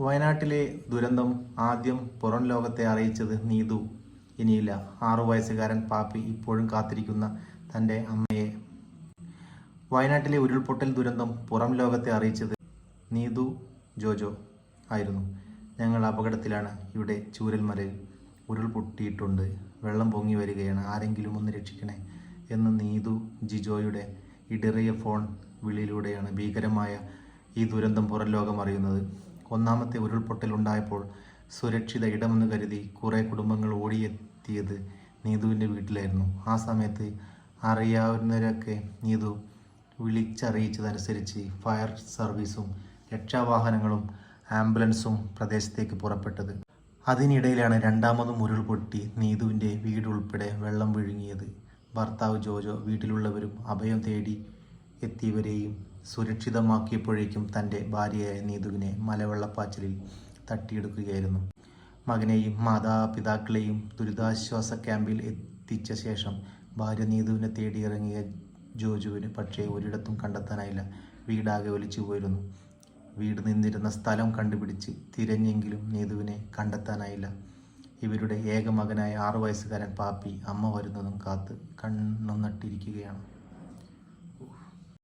വയനാട്ടിലെ ദുരന്തം ആദ്യം പുറം ലോകത്തെ അറിയിച്ചത് നീതു. ഇനിയില്ല ആറു വയസ്സുകാരൻ പാപ്പി ഇപ്പോഴും കാത്തിരിക്കുന്ന തന്റെ അമ്മയെ. വയനാട്ടിലെ ഉരുൾപൊട്ടൽ ദുരന്തം പുറം ലോകത്തെ അറിയിച്ചത് നീതു ജോജോ ആയിരുന്നു. ഞങ്ങൾ അപകടത്തിലാണ് ഇവിടെ ചൂരൽമലയിൽ ഉരുൾപൊട്ടിയിട്ടുണ്ട്. വെള്ളം പൊങ്ങി വരികയാണ്. ആരെങ്കിലും ഒന്ന് രക്ഷിക്കണേ എന്ന് നീതു ജിജോയുടെ ഇടറിയ ഫോൺ വിളിയിലൂടെയാണ് ഭീകരമായ ഈ ദുരന്തം പുറം ലോകം അറിയുന്നത്. ഒന്നാമത്തെ ഉരുൾപൊട്ടൽ ഉണ്ടായപ്പോൾ സുരക്ഷിത ഇടമെന്ന് കരുതി കുറേ കുടുംബങ്ങൾ ഓടിയെത്തിയത് നീതുവിന്റെ വീട്ടിലായിരുന്നു. ആ സമയത്ത് അറിയാവുന്നവരൊക്കെ നീതു വിളിച്ചറിയിച്ചതനുസരിച്ച് ഫയർ സർവീസും രക്ഷാവാഹനങ്ങളും ആംബുലൻസും പ്രദേശത്തേക്ക് പുറപ്പെട്ടത്. അതിനിടയിലാണ് രണ്ടാമതും ഉരുൾപൊട്ടി നീതുവിന്റെ വീടുൾപ്പെടെ വെള്ളം വിഴുങ്ങിയത്. ഭർത്താവ് ജോജോ വീട്ടിലുള്ളവരും അഭയം തേടി എത്തിയവരെയും സുരക്ഷിതമാക്കിയപ്പോഴേക്കും തന്റെ ഭാര്യയായ നീതുവിനെ മലവെള്ളപ്പാച്ചിലിൽ തട്ടിയെടുക്കുകയായിരുന്നു. മകനെയും മാതാപിതാക്കളെയും ദുരിതാശ്വാസ ക്യാമ്പിൽ എത്തിച്ച ശേഷം ഭാര്യ നീതുവിനെ തേടിയിറങ്ങിയ ജോജുവിന് പക്ഷേ ഒരിടത്തും കണ്ടെത്താനായില്ല. വീടാകെ ഒലിച്ചു പോയിരുന്നു. വീട് നിന്നിരുന്ന സ്ഥലം കണ്ടുപിടിച്ച് തിരഞ്ഞെങ്കിലും നീതുവിനെ കണ്ടെത്താനായില്ല. ഇവരുടെ ഏക മകനായ ആറു വയസ്സുകാരൻ പാപ്പി അമ്മ വരുന്നതും കാത്ത് കണ്ണു നട്ടിരിക്കുകയാണ്.